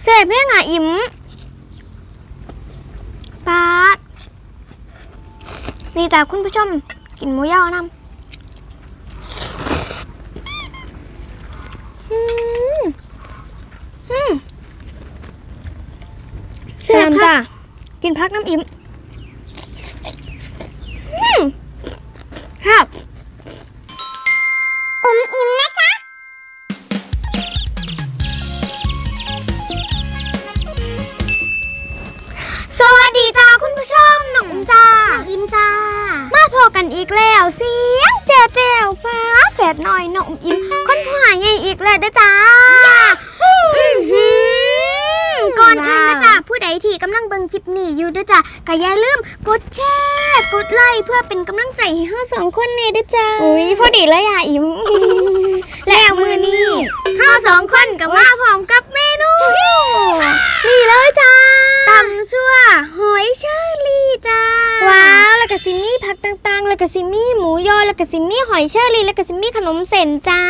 เสพแม่งอะอิ่มปาดนี่จ้ะคุณผู้ชมกินหมูย่อนำอืมอืมเสพจ้ะกินพักน้ำอิ่ม อิ่มจ้า มาพอกันอีกแล้วเสียงแจ๋วแจ๋วฟ้าแฝดหน่อยน้องอุ้มอิ่มคนผู้หายใหญ่อีกแล้วเด้อจ้าอื้อหือก่อนอื่นนะจ้าผู้ใดที่กำลังเบิ่งคลิปนี้อยู่เด้อจ้าก็อย่าลืมกดแชร์กดไลค์เพื่อเป็นกำลังใจให้เฮาสองคนเน่เด้อจ้าอุ้ยพอดีเลยอะอิ่มแล้วมือนี้เฮา สองคนก็มาพร้อมกับเมนู นี่เลยจ้าตำซั่วหอยเชอรี่จ้า ว้าว แล้วก็ซิมี่ผักต่างๆ แล้วก็ซิมี่หมูยอ แล้วก็ซิมี่หอยเชอรี่ แล้วก็ซิมี่ขนมเส้นจ้า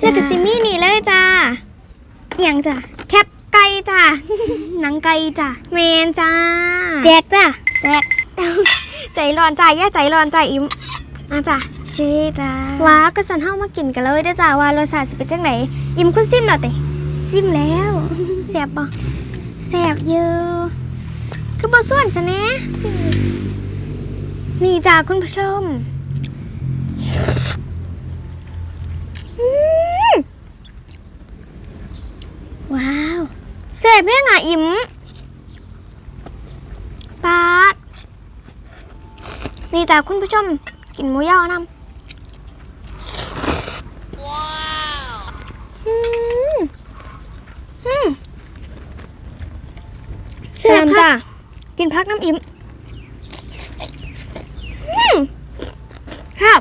แล้วก็ซิมี่นี่เลยจ้าอหย่างจ้าแคบไก่จ้าหนังไก่จ้าเมนจ้า แจกจ้าแจก ใจร้อนจ้าอย่าใจร้อนจ้าอิมอะจ้า เฮ้จ้าว้าวก็สันเฮามากินกันเลยเด้อจ้าว่ารสชาติสิเป็นจังไหนอิมคุณซิมหน่อยติซิมแล้วแซ่บปะแซ่บเยอะคือบ่ส่วนจ้ะแน่ซิมนี่จ้าคุณผู้ชมอืมว้าวแซ่บแม่งอะอิมปาดนี่จ้าคุณผู้ชมกินหมูย่อนำว้าวอืมอืมแซ่บจ้า กินพักน้ำอิ่มครับ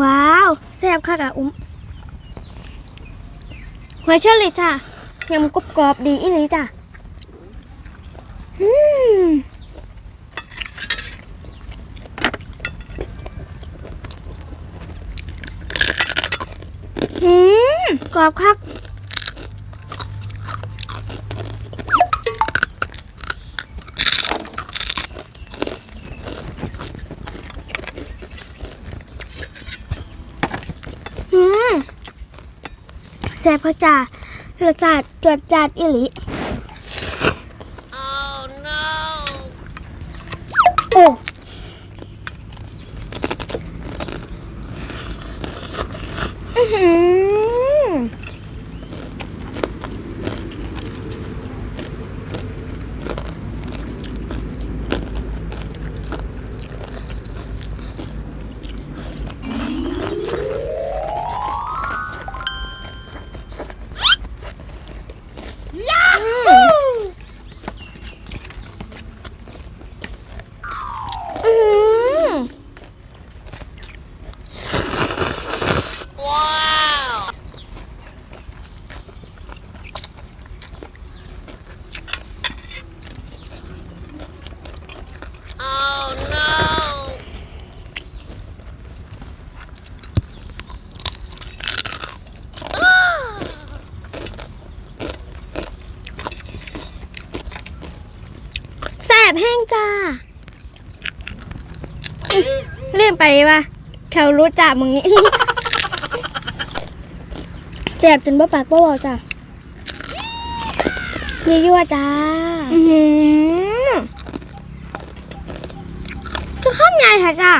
ว้าวแซ่บค่ะกะอุ้มหอยเชอรี่จ้ายำกรอบกรอบๆดีอีหลีจ้ะอืมอืมก รอบคักอืมแซ่บค่ะจ้ารสชาติจวดจัดอีหลีโอ้อื้อหืออื้อหือ แสบแห้ง จ้าอื้อลืมไปว่าเขารู้จักมึงนี้แสบจนบ่ปากบ่เวาจ้ายั่วๆจ้าอือหือจะข้ามไงคะจ้า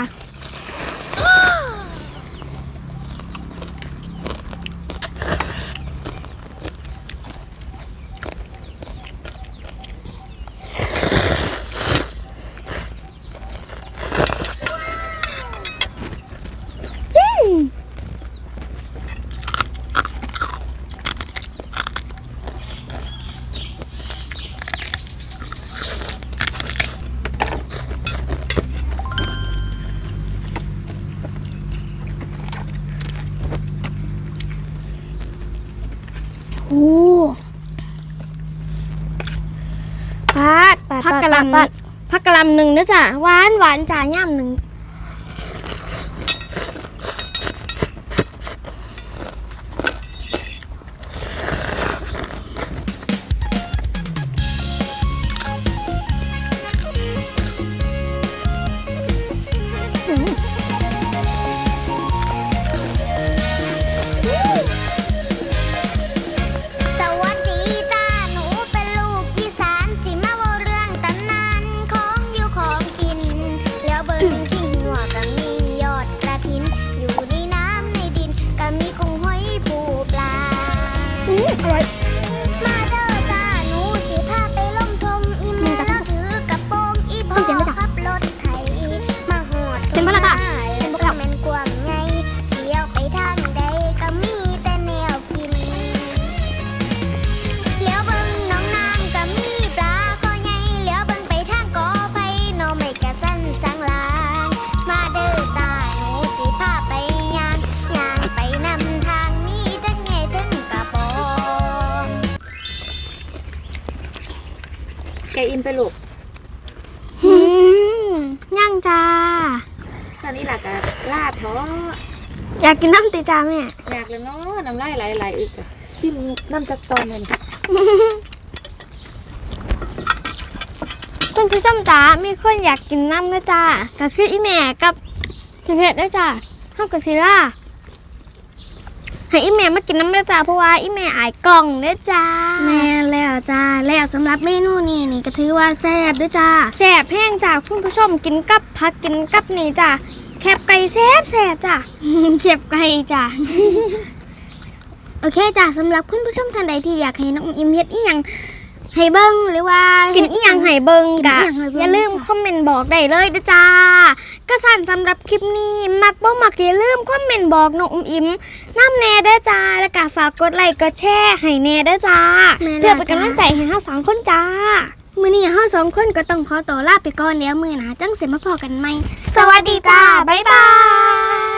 อืมโอ้ ผักกะหล่ำผักกะหล่ำหนึ่งนะจ้ะหวานหวานจ้าย่ำหนึ่ง กอินไปลูกอืมย่างจ้า ตอนนี้หลักอะลาดท้ออยากกินน้ำตีจ้าแม่ อยากเลยเนาะน้ำลายไหลๆอีกอะซิมน้ำจักตอนเลยนี่คุณผู้ชมจ๋ามีคนอยากกินน้ำนะจ้ากับชื่ออีแม่กับพี่เพชรนะจ้าเฮากับซิล่า ให้อีแม่มากินน้ำนะจ้าเพราะว่าอีแม่อายกล่องนะจ้าแม่แล้วจ้าแล้วสำหรับเมนูนี้นี่ก็ถือว่าแซ่บด้วยจ้าแสบแห้งจ้าคุณผู้ชมกินกับผักกินกับนี่จ้าแคบไก่แซบแสบจ้า เก็บไก่จ้า โอเคจ้าสำหรับคุณผู้ชมท่านใดที่อยากให้น้องอิมเฮ็ดอีหยัง ให้เบิ้งหรือว่ากิกินอีหยังไห้เบิงกะกินอิหยังให้เบิ่งอย่าลืมคอมเมนต์บอกได้เลยนะจ้าก็สั่นสำหรับคลิปนี้ มักบ่มักอย่าลืมคอมเมนต์บอกน้องอุ้มอิมน้ำแน่เด้อจ้าแล้วก็ฝากกดไลค์กดแชร์ให้แน่เด้อจ้าแม่เพื่อแล้วเป็นจ้ากำลังใจให้เฮาสองคนจ้ามื้อนี้เฮาสองคนก็ต้องขอตัวลาไปก่อนเดี๋ยวมื้อหน้าจังสิมาพอกันใหม่สวัสดีจ้า บ๊ายบาย